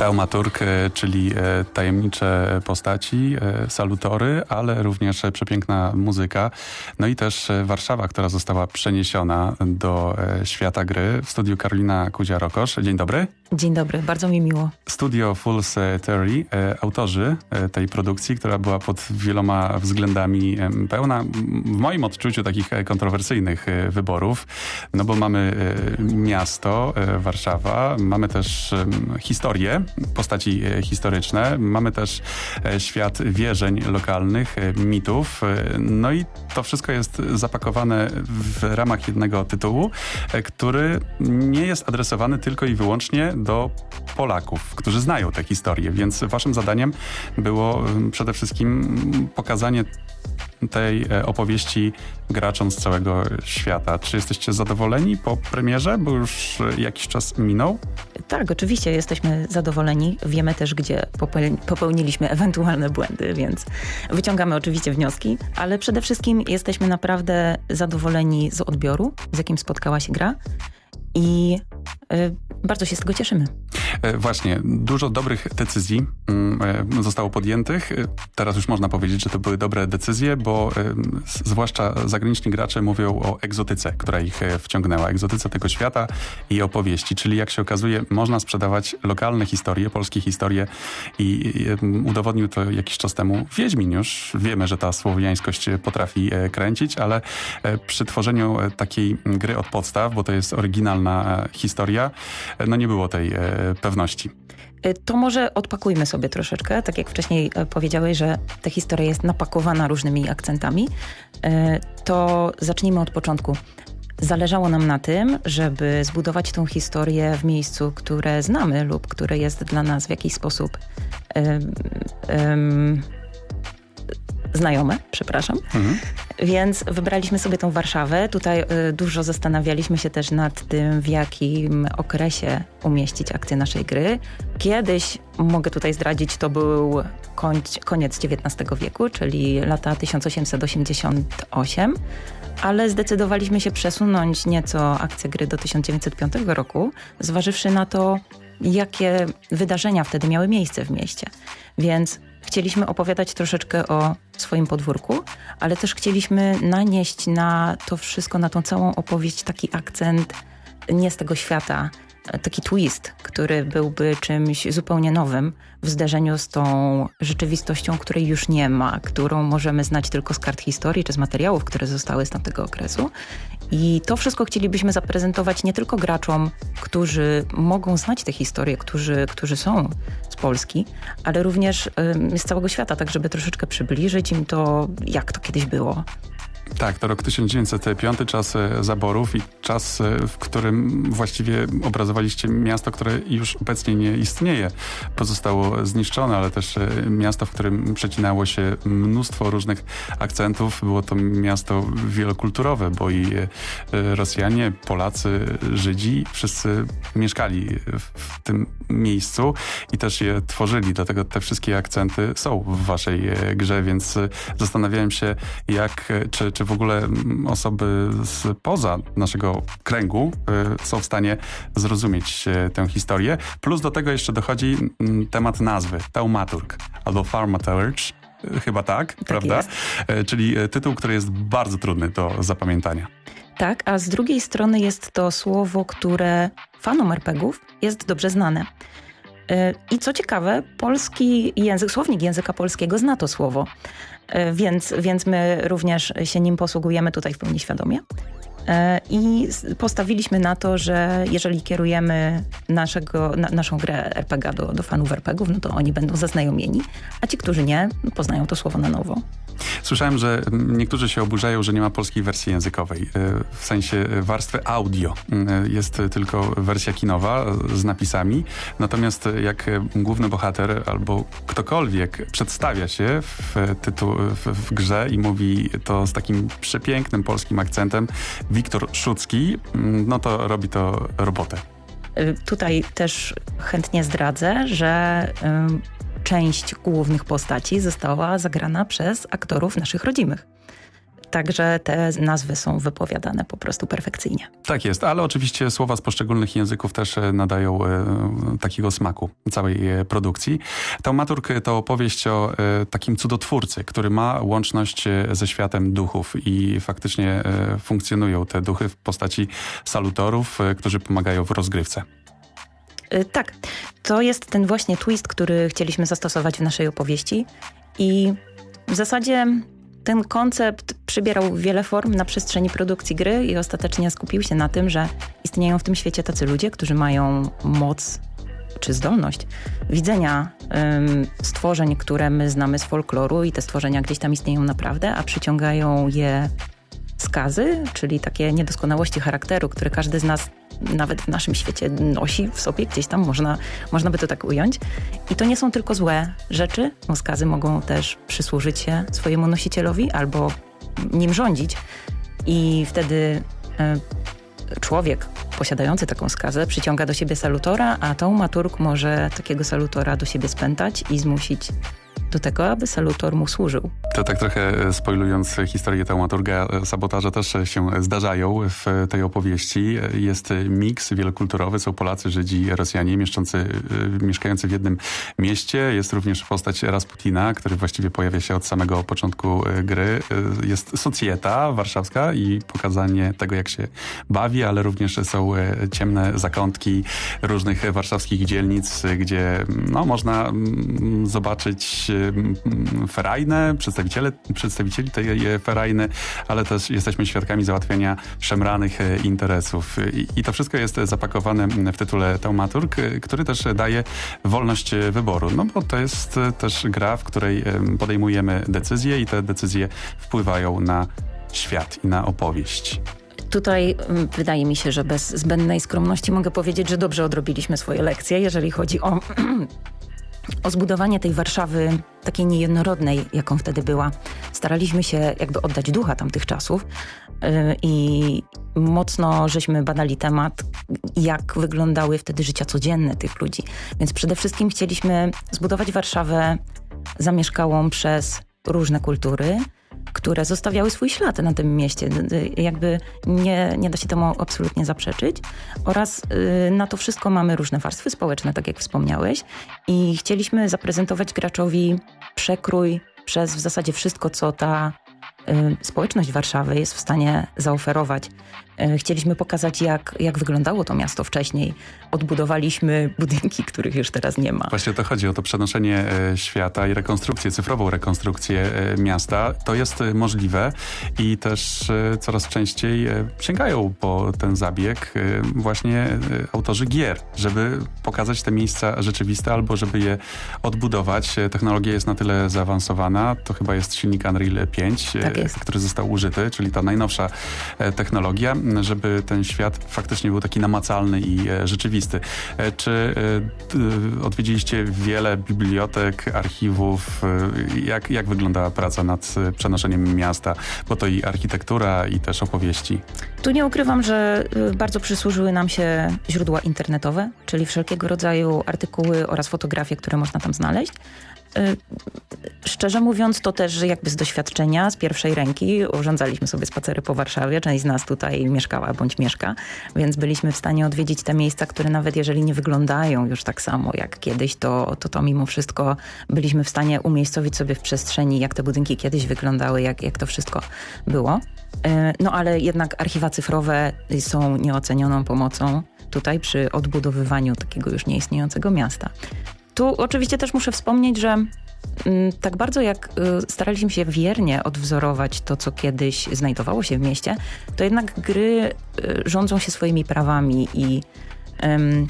Taumaturg, e, czyli e, tajemnicze postaci, e, salutory, ale również przepiękna muzyka. No i też Warszawa, która została przeniesiona do świata gry. W studiu Karolina Kuzia-Rokosz. Dzień dobry. Dzień dobry, bardzo mi miło. Studio Fool's Theory, autorzy tej produkcji, która była pod wieloma względami pełna, w moim odczuciu, takich kontrowersyjnych wyborów. No bo mamy miasto, Warszawa, mamy też historię, postaci e, historyczne. Mamy też e, świat wierzeń lokalnych, e, mitów. No i to wszystko jest zapakowane w ramach jednego tytułu, który nie jest adresowany tylko i wyłącznie do Polaków, którzy znają tę historię. Więc waszym zadaniem było przede wszystkim pokazanie tej e, opowieści graczom z całego świata. Czy jesteście zadowoleni po premierze, bo już jakiś czas minął? Tak, oczywiście jesteśmy zadowoleni. Wiemy też, gdzie popełniliśmy ewentualne błędy, więc wyciągamy oczywiście wnioski, ale przede wszystkim jesteśmy naprawdę zadowoleni z odbioru, z jakim spotkała się gra i y, bardzo się z tego cieszymy. E, właśnie, dużo dobrych decyzji zostało podjętych. E, teraz już można powiedzieć, że to były dobre decyzje, bo zwłaszcza zagraniczni gracze mówią o egzotyce, która ich wciągnęła. Egzotyce tego świata i opowieści, czyli jak się okazuje, można sprzedawać lokalne historie, polskie historie i udowodnił to jakiś czas temu Wiedźmin już. Wiemy, że ta słowiańskość potrafi kręcić, ale przy tworzeniu takiej gry od podstaw, bo to jest oryginalna historia, no nie było tej pewności. Y, to może odpakujmy sobie troszeczkę, tak jak wcześniej e, powiedziałeś, że ta historia jest napakowana różnymi akcentami, y, to zacznijmy od początku. Zależało nam na tym, żeby zbudować tą historię w miejscu, które znamy lub które jest dla nas w jakiś sposób um, um, znajome, przepraszam. Mhm. Więc wybraliśmy sobie tą Warszawę. Tutaj y, dużo zastanawialiśmy się też nad tym, w jakim okresie umieścić akcję naszej gry. Kiedyś, mogę tutaj zdradzić, to był koniec XIX wieku, czyli lata 1888, ale zdecydowaliśmy się przesunąć nieco akcję gry do 1905 roku, zważywszy na to, jakie wydarzenia wtedy miały miejsce w mieście. Więc chcieliśmy opowiadać troszeczkę o swoim podwórku, ale też chcieliśmy nanieść na to wszystko, na tą całą opowieść taki akcent nie z tego świata, taki twist, który byłby czymś zupełnie nowym w zderzeniu z tą rzeczywistością, której już nie ma, którą możemy znać tylko z kart historii czy z materiałów, które zostały z tamtego okresu. I to wszystko chcielibyśmy zaprezentować nie tylko graczom, którzy mogą znać tę historię, którzy, którzy są z Polski, ale również z całego świata, tak żeby troszeczkę przybliżyć im to, jak to kiedyś było. Tak, to rok 1905, czas e, zaborów i czas, e, w którym właściwie obrazowaliście miasto, które już obecnie nie istnieje. Pozostało zniszczone, ale też e, miasto, w którym przecinało się mnóstwo różnych akcentów. Było to miasto wielokulturowe, bo i Rosjanie, Polacy, Żydzi, wszyscy mieszkali w tym miejscu i też je tworzyli. Dlatego te wszystkie akcenty są w waszej grze, więc zastanawiałem się, jak, czy, czy w ogóle osoby spoza naszego kręgu y, są w stanie zrozumieć y, tę historię. Plus do tego jeszcze dochodzi mm, temat nazwy, taumaturg albo thaumaturge, y, chyba tak, tak prawda? Jest. Czyli tytuł, który jest bardzo trudny do zapamiętania. Tak, a z drugiej strony jest to słowo, które fanom RPGów jest dobrze znane. I co ciekawe, polski język, słownik języka polskiego zna to słowo. E, więc, więc my również się nim posługujemy tutaj w pełni świadomie. E, I postawiliśmy na to, że jeżeli kierujemy naszego, na, naszą grę RPG do, do fanów RPGów, no to oni będą zaznajomieni, a ci, którzy nie, poznają to słowo na nowo. Słyszałem, że niektórzy się oburzają, że nie ma polskiej wersji językowej, e, w sensie warstwy audio. E, jest tylko wersja kinowa z napisami, natomiast jak główny bohater albo ktokolwiek przedstawia się w, w, w grze i mówi to z takim przepięknym polskim akcentem, Wiktor Szucki, no to robi to robotę. Y, tutaj też chętnie zdradzę, że część głównych postaci została zagrana przez aktorów naszych rodzimych. Także te nazwy są wypowiadane po prostu perfekcyjnie. Tak jest, ale oczywiście słowa z poszczególnych języków też e, nadają e, takiego smaku całej e, produkcji. Taumaturg to opowieść o takim cudotwórcy, który ma łączność ze światem duchów i faktycznie funkcjonują te duchy w postaci salutorów, którzy pomagają w rozgrywce. Tak, to jest ten właśnie twist, który chcieliśmy zastosować w naszej opowieści i w zasadzie ten koncept przybierał wiele form na przestrzeni produkcji gry i ostatecznie skupił się na tym, że istnieją w tym świecie tacy ludzie, którzy mają moc czy zdolność widzenia ym, stworzeń, które my znamy z folkloru i te stworzenia gdzieś tam istnieją naprawdę, a przyciągają je skazy, czyli takie niedoskonałości charakteru, które każdy z nas nawet w naszym świecie nosi w sobie, gdzieś tam można, można by to tak ująć. I to nie są tylko złe rzeczy, bo skazy mogą też przysłużyć się swojemu nosicielowi albo nim rządzić. I wtedy e, człowiek posiadający taką skazę przyciąga do siebie salutora, a taumaturg może takiego salutora do siebie spętać i zmusić do tego, aby salutor mu służył. To tak trochę e, spoilując historię taumaturga, e, sabotaże też się zdarzają w tej opowieści. Jest miks wielokulturowy, są Polacy, Żydzi, Rosjanie mieszczący, e, mieszkający w jednym mieście. Jest również postać Rasputina, który właściwie pojawia się od samego początku gry. Jest socjeta warszawska i pokazanie tego, jak się bawi, ale również są ciemne zakątki różnych warszawskich dzielnic, gdzie no, można mm, zobaczyć mm, ferajnę, przedstawiciele, przedstawicieli tej e, ferajny, ale też jesteśmy świadkami załatwiania szemranych e, interesów. I, to wszystko jest zapakowane w tytule Taumaturg, który też daje wolność wyboru. No bo to jest też gra, w której em, podejmujemy decyzje i te decyzje wpływają na świat i na opowieść. Tutaj mm, wydaje mi się, że bez zbędnej skromności mogę powiedzieć, że dobrze odrobiliśmy swoje lekcje, jeżeli chodzi o, o zbudowanie tej Warszawy takiej niejednorodnej, jaką wtedy była. Staraliśmy się jakby oddać ducha tamtych czasów yy, i mocno żeśmy badali temat, jak wyglądały wtedy życia codzienne tych ludzi. Więc przede wszystkim chcieliśmy zbudować Warszawę zamieszkałą przez różne kultury, które zostawiały swój ślad na tym mieście. D- d- Jakby nie, nie da się temu absolutnie zaprzeczyć. Oraz y, na to wszystko mamy różne warstwy społeczne, tak jak wspomniałeś. I chcieliśmy zaprezentować graczowi przekrój przez w zasadzie wszystko, co ta y, społeczność Warszawy jest w stanie zaoferować. Y, Chcieliśmy pokazać, jak, jak wyglądało to miasto wcześniej. Odbudowaliśmy budynki, których już teraz nie ma. Właśnie o to chodzi, o to przenoszenie e, świata i rekonstrukcję, cyfrową rekonstrukcję e, miasta. To jest e, możliwe i też e, coraz częściej e, sięgają po ten zabieg e, właśnie e, autorzy gier, żeby pokazać te miejsca rzeczywiste albo żeby je odbudować. E, Technologia jest na tyle zaawansowana, to chyba jest silnik Unreal 5, e, Tak który został użyty, czyli ta najnowsza e, technologia, żeby ten świat faktycznie był taki namacalny i e, rzeczywisty. E, Czy e, odwiedziliście wiele bibliotek, archiwów? Jak, jak wyglądała praca nad przenoszeniem miasta? Bo to i architektura, i też opowieści. Tu nie ukrywam, że bardzo przysłużyły nam się źródła internetowe, czyli wszelkiego rodzaju artykuły oraz fotografie, które można tam znaleźć. Y, Szczerze mówiąc, to też jakby z doświadczenia, z pierwszej ręki urządzaliśmy sobie spacery po Warszawie. Część z nas tutaj mieszkała bądź mieszka, więc byliśmy w stanie odwiedzić te miejsca, które nawet jeżeli nie wyglądają już tak samo jak kiedyś, to to, to mimo wszystko byliśmy w stanie umiejscowić sobie w przestrzeni, jak te budynki kiedyś wyglądały, jak, jak to wszystko było. E, No ale jednak archiwa cyfrowe są nieocenioną pomocą tutaj przy odbudowywaniu takiego już nieistniejącego miasta. Tu oczywiście też muszę wspomnieć, że mm, tak bardzo jak y, staraliśmy się wiernie odwzorować to, co kiedyś znajdowało się w mieście, to jednak gry y, rządzą się swoimi prawami i em,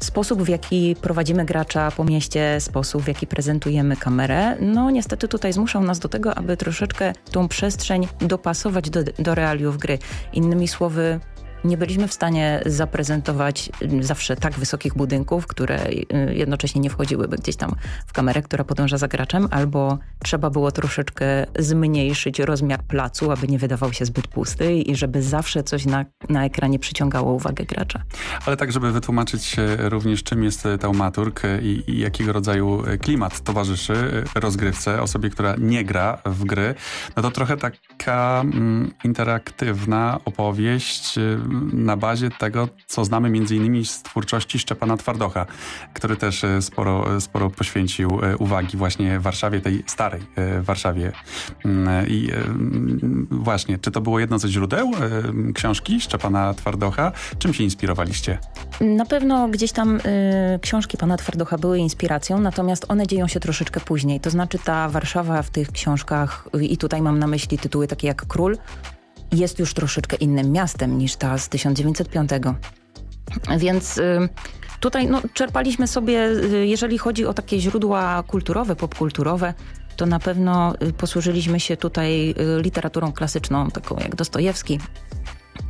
sposób, w jaki prowadzimy gracza po mieście, sposób, w jaki prezentujemy kamerę, no niestety tutaj zmuszał nas do tego, aby troszeczkę tą przestrzeń dopasować do, do realiów gry. Innymi słowy, nie byliśmy w stanie zaprezentować zawsze tak wysokich budynków, które y, jednocześnie nie wchodziłyby gdzieś tam w kamerę, która podąża za graczem, albo trzeba było troszeczkę zmniejszyć rozmiar placu, aby nie wydawał się zbyt pusty i żeby zawsze coś na, na ekranie przyciągało uwagę gracza. Ale tak, żeby wytłumaczyć również czym jest taumaturg i, i jakiego rodzaju klimat towarzyszy rozgrywce, osobie, która nie gra w gry, no to trochę taka mm, interaktywna opowieść na bazie tego, co znamy między innymi z twórczości Szczepana Twardocha, który też e, sporo, e, sporo poświęcił e, uwagi właśnie Warszawie, tej starej Warszawie. Mm, I właśnie, czy to było jedno ze źródeł książki Szczepana Twardocha? Czym się inspirowaliście? Na pewno gdzieś tam książki pana Twardocha były inspiracją, natomiast one dzieją się troszeczkę później. To znaczy ta Warszawa w tych książkach, i tutaj mam na myśli tytuły takie jak Król, jest już troszeczkę innym miastem niż ta z 1905. Więc y, tutaj no, czerpaliśmy sobie, y, jeżeli chodzi o takie źródła kulturowe, popkulturowe, to na pewno y, posłużyliśmy się tutaj literaturą klasyczną, taką jak Dostojewski,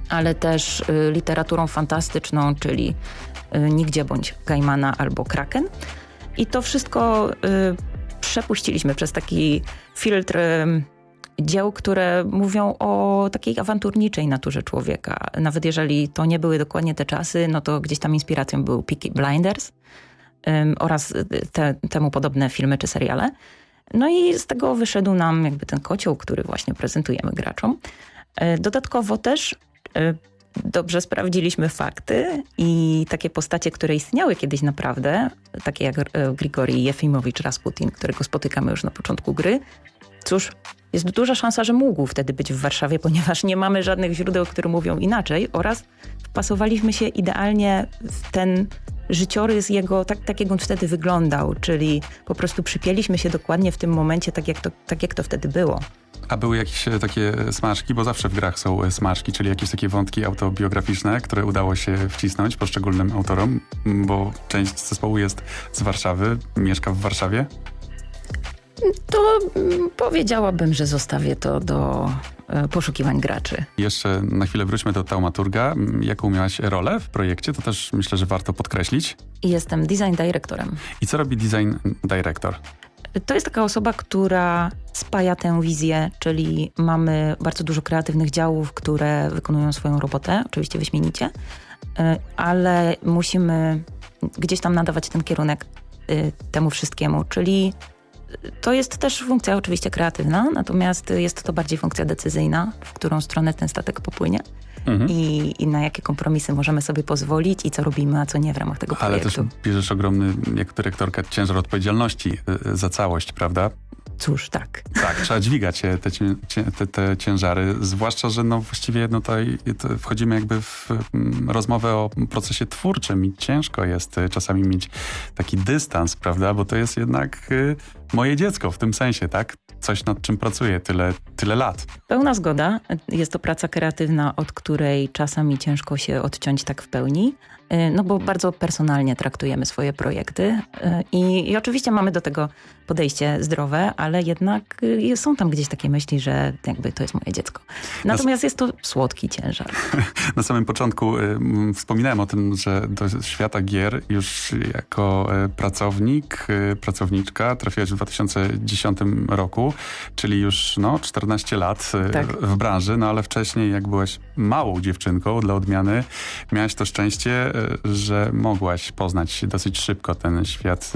ale też literaturą fantastyczną, czyli Nigdzie bądź Gaimana albo Kraken. I to wszystko przepuściliśmy przez taki filtr dzieł, które mówią o takiej awanturniczej naturze człowieka. Nawet jeżeli to nie były dokładnie te czasy, no to gdzieś tam inspiracją był Peaky Blinders um, oraz te, temu podobne filmy czy seriale. No i z tego wyszedł nam jakby ten kocioł, który właśnie prezentujemy graczom. E, dodatkowo też e, dobrze sprawdziliśmy fakty i takie postacie, które istniały kiedyś naprawdę, takie jak e, Grigori Jefimowicz Rasputin, którego spotykamy już na początku gry, cóż, jest duża szansa, że mógł wtedy być w Warszawie, ponieważ nie mamy żadnych źródeł, które mówią inaczej oraz wpasowaliśmy się idealnie w ten życiorys jego, tak, tak jak on wtedy wyglądał, czyli po prostu przypięliśmy się dokładnie w tym momencie, tak jak to, tak jak to wtedy było. A były jakieś e, takie smaczki, bo zawsze w grach są e, smaczki, czyli jakieś takie wątki autobiograficzne, które udało się wcisnąć poszczególnym autorom, bo część zespołu jest z Warszawy, mieszka w Warszawie? To mm, powiedziałabym, że zostawię to do e, poszukiwań graczy. Jeszcze na chwilę wróćmy do Taumaturga. Jaką miałaś rolę w projekcie? To też myślę, że warto podkreślić. Jestem design directorem. I co robi design director? To jest taka osoba, która spaja tę wizję, czyli mamy bardzo dużo kreatywnych działów, które wykonują swoją robotę, oczywiście wyśmienicie, e, ale musimy gdzieś tam nadawać ten kierunek e, temu wszystkiemu, czyli to jest też funkcja oczywiście kreatywna, natomiast jest to bardziej funkcja decyzyjna, w którą stronę ten statek popłynie. Mhm. I, I, na jakie kompromisy możemy sobie pozwolić i co robimy, a co nie w ramach tego projektu. Ale też bierzesz ogromny, jako dyrektorka, ciężar odpowiedzialności y, za całość, prawda? Cóż, tak. Tak, trzeba dźwigać te, te, te ciężary, zwłaszcza, że no właściwie no tutaj wchodzimy jakby w mm, rozmowę o procesie twórczym i ciężko jest y, czasami mieć taki dystans, prawda, bo to jest jednak y, moje dziecko w tym sensie, tak? Coś nad czym pracuję tyle, tyle lat. Pełna zgoda. Jest to praca kreatywna, od której czasami ciężko się odciąć tak w pełni, y, no bo bardzo personalnie traktujemy swoje projekty i, i oczywiście mamy do tego podejście zdrowe, ale jednak y, są tam gdzieś takie myśli, że jakby to jest moje dziecko. Natomiast jest to słodki ciężar. Na samym początku y, wspominałem o tym, że do świata gier już jako y, pracownik, y, pracowniczka trafiłaś w 2010 roku, czyli już no, 14 lat y, tak. w branży, no ale wcześniej jak byłaś małą dziewczynką dla odmiany, miałaś to szczęście, y, że mogłaś poznać dosyć szybko ten świat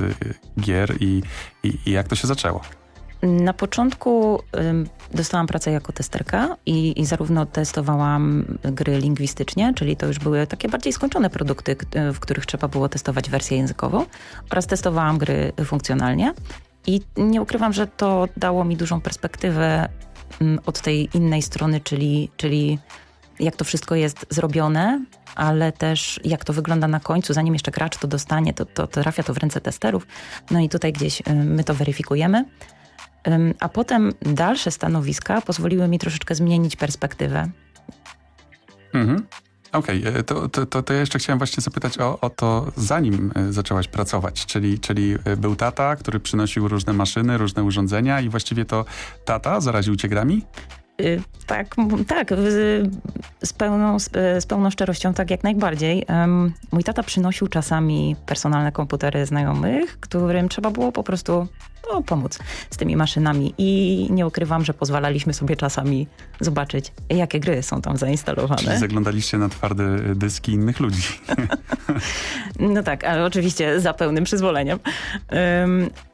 gier i, i, i jak to się zaczęło? Na początku dostałam pracę jako testerka i, i, zarówno testowałam gry lingwistycznie, czyli to już były takie bardziej skończone produkty, w których trzeba było testować wersję językową oraz testowałam gry funkcjonalnie. I nie ukrywam, że to dało mi dużą perspektywę od tej innej strony, czyli, czyli jak to wszystko jest zrobione, ale też jak to wygląda na końcu, zanim jeszcze gracz to dostanie, to, to, to trafia to w ręce testerów. No i tutaj gdzieś y, my to weryfikujemy. A potem dalsze stanowiska pozwoliły mi troszeczkę zmienić perspektywę. Mhm. Okej, okay. E, to, to, to, ja jeszcze chciałem właśnie zapytać o, o to, zanim e, zaczęłaś pracować, czyli, czyli e, był tata, który przynosił różne maszyny, różne urządzenia i właściwie to tata zaraził cię grami? Y, tak, tak, z pełną, z pełną szczerością, tak jak najbardziej. Mój tata przynosił czasami personalne komputery znajomych, którym trzeba było po prostu no, pomóc z tymi maszynami. I nie ukrywam, że pozwalaliśmy sobie czasami zobaczyć, jakie gry są tam zainstalowane. Czyli zaglądaliście na twarde dyski innych ludzi. no tak, ale oczywiście za pełnym przyzwoleniem.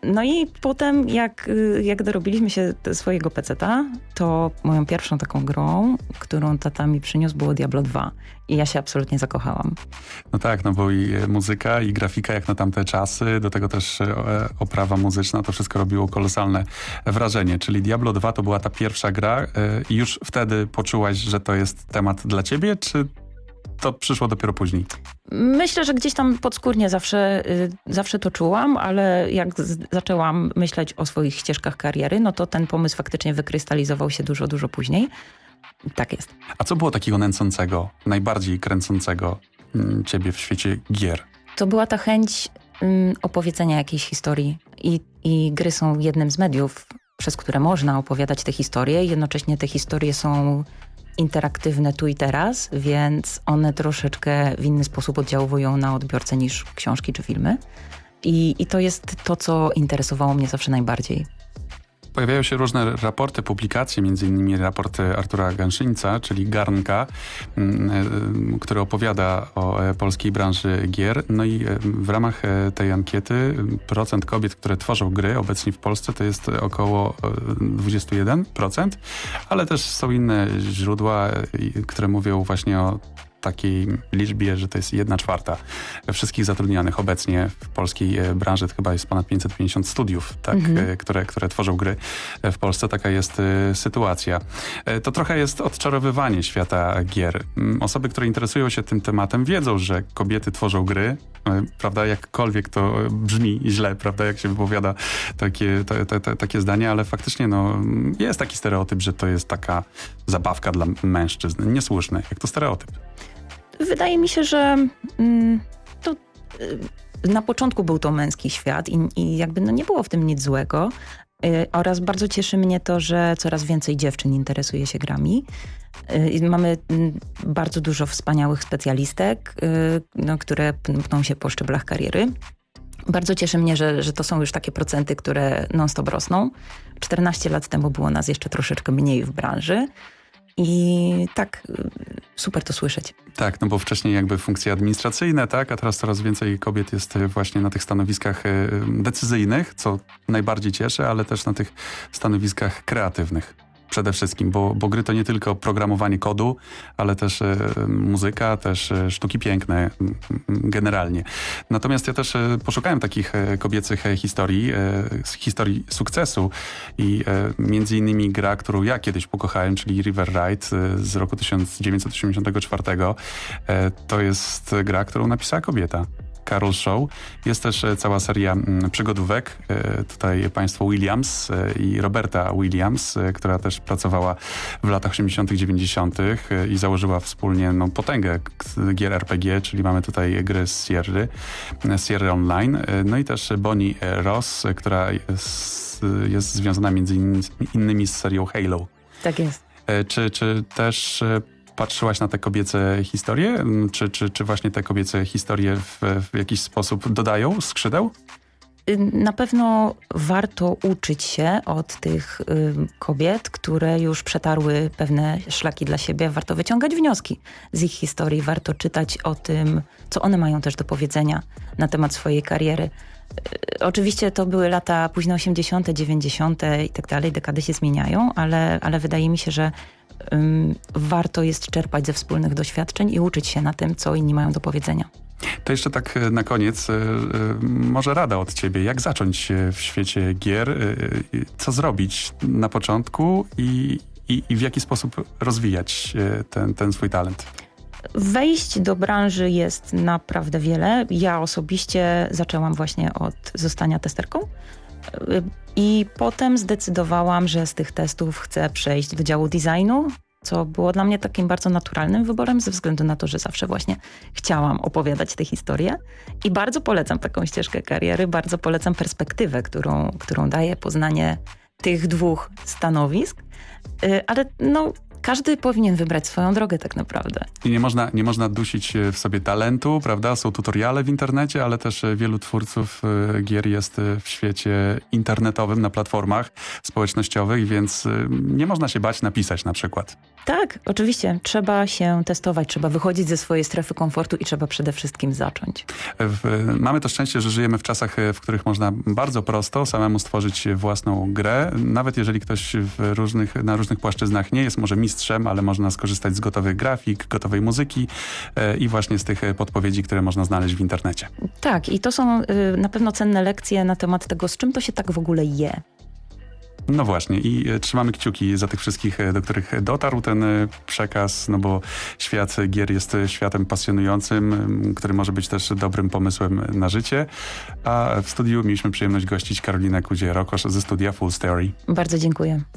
No i potem, jak, jak dorobiliśmy się swojego peceta, to moją pierwszą taką grą, którą tata mi przyniósł, było Diablo 2. I ja się absolutnie zakochałam. No tak, no bo i muzyka, i grafika jak na tamte czasy, do tego też oprawa muzyczna, to wszystko robiło kolosalne wrażenie. Czyli Diablo 2 to była ta pierwsza gra e, i już wtedy poczułaś, że to jest temat dla ciebie, czy to przyszło dopiero później? Myślę, że gdzieś tam podskórnie zawsze, y, zawsze to czułam, ale jak zaczęłam myśleć o swoich ścieżkach kariery, no to ten pomysł faktycznie wykrystalizował się dużo, dużo później. Tak jest. A co było takiego nęcącego, najbardziej kręcącego mm, ciebie w świecie gier? To była ta chęć opowiedzenia jakiejś historii. I, I gry są jednym z mediów, przez które można opowiadać te historie. Jednocześnie te historie są interaktywne tu i teraz, więc one troszeczkę w inny sposób oddziałują na odbiorcę niż książki czy filmy. I, I to jest to, co interesowało mnie zawsze najbardziej. Pojawiają się różne raporty, publikacje, między innymi raport Artura Ganszyńca, czyli Garnka, mm, e, który opowiada o e, polskiej branży gier. No i e, w ramach tej ankiety procent kobiet, które tworzą gry obecnie w Polsce to jest około 21%, ale też są inne źródła, które mówią właśnie o takiej liczbie, że to jest jedna czwarta wszystkich zatrudnionych obecnie w polskiej e, branży. To chyba jest ponad 550 studiów, tak, mhm. E, które, które tworzą gry w Polsce. Taka jest e, sytuacja. To trochę jest odczarowywanie świata gier. Mm, osoby, które interesują się tym tematem wiedzą, że kobiety tworzą gry, prawda, jakkolwiek to brzmi źle, prawda, jak się wypowiada takie, to, to, to, takie zdanie, ale faktycznie no, jest taki stereotyp, że to jest taka zabawka dla mężczyzn. Niesłuszny, jak to stereotyp. Wydaje mi się, że mm, to y, na początku był to męski świat i, i jakby no nie było w tym nic złego. Y, oraz bardzo cieszy mnie to, że coraz więcej dziewczyn interesuje się grami. Y, mamy mm, bardzo dużo wspaniałych specjalistek, no, które pną się po szczeblach kariery. Bardzo cieszy mnie, że, że to są już takie procenty, które non-stop rosną. 14 lat temu było nas jeszcze troszeczkę mniej w branży. I tak, super to słyszeć. Tak, no bo wcześniej jakby funkcje administracyjne, tak, a teraz coraz więcej kobiet jest właśnie na tych stanowiskach e, decyzyjnych, co najbardziej cieszy, ale też na tych stanowiskach kreatywnych przede wszystkim, bo, bo gry to nie tylko programowanie kodu, ale też e, muzyka, też e, sztuki piękne generalnie. Natomiast ja też e, poszukałem takich kobiecych historii, historii sukcesu i między innymi gra, którą ja kiedyś pokochałem, czyli River Ride z roku 1984. to jest gra, którą napisała kobieta. Carol Show. Jest też e, cała seria mm, przygodówek. E, tutaj państwo Williams e, i Roberta Williams, która też pracowała w latach 80 90 i założyła wspólnie no, potęgę gier RPG, czyli mamy tutaj gry z Sierry, Sierra Online. No i też Bonnie Ross, która jest, jest związana między innymi z serią Halo. Tak jest. Czy, czy też patrzyłaś na te kobiece historie? Mm, czy, czy, czy właśnie te kobiece historie w, w jakiś sposób dodają skrzydeł? Y, na pewno warto uczyć się od tych y, kobiet, które już przetarły pewne szlaki dla siebie. Warto wyciągać wnioski z ich historii. Warto czytać o tym, co one mają też do powiedzenia na temat swojej kariery. Y, oczywiście to były lata późno 80., 90. i tak dalej, dekady się zmieniają, ale, ale wydaje mi się, że warto jest czerpać ze wspólnych doświadczeń i uczyć się na tym, co inni mają do powiedzenia. To jeszcze tak e, na koniec, e, e, może rada od ciebie, jak zacząć w świecie gier, co zrobić na początku i, i, i w jaki sposób rozwijać ten, ten swój talent? Wejść do branży jest naprawdę wiele. Ja osobiście zaczęłam właśnie od zostania testerką. I potem zdecydowałam, że z tych testów chcę przejść do działu designu, co było dla mnie takim bardzo naturalnym wyborem, ze względu na to, że zawsze właśnie chciałam opowiadać te historie. I bardzo polecam taką ścieżkę kariery, bardzo polecam perspektywę, którą, którą daje poznanie tych dwóch stanowisk, y, ale no każdy powinien wybrać swoją drogę tak naprawdę. I nie można, nie można dusić e, w sobie talentu, prawda? Są tutoriale w internecie, ale też e, wielu twórców e, gier jest w świecie internetowym, na platformach społecznościowych, więc nie można się bać napisać na przykład. Tak, oczywiście. Trzeba się testować, trzeba wychodzić ze swojej strefy komfortu i trzeba przede wszystkim zacząć. Mamy to szczęście, że żyjemy w czasach, w których można bardzo prosto samemu stworzyć własną grę. Nawet jeżeli ktoś w różnych, na różnych płaszczyznach nie jest może mistrzem, ale można skorzystać z gotowych grafik, gotowej muzyki e, i właśnie z tych podpowiedzi, które można znaleźć w internecie. Tak, i to są y, na pewno cenne lekcje na temat tego, z czym to się tak w ogóle je. No właśnie i e, trzymamy kciuki za tych wszystkich, e, do których dotarł ten przekaz, no bo świat gier jest światem pasjonującym, który może być też dobrym pomysłem na życie. A w studiu mieliśmy przyjemność gościć Karolinę Kudzie-Rokosz ze studia Full Story. Bardzo dziękuję.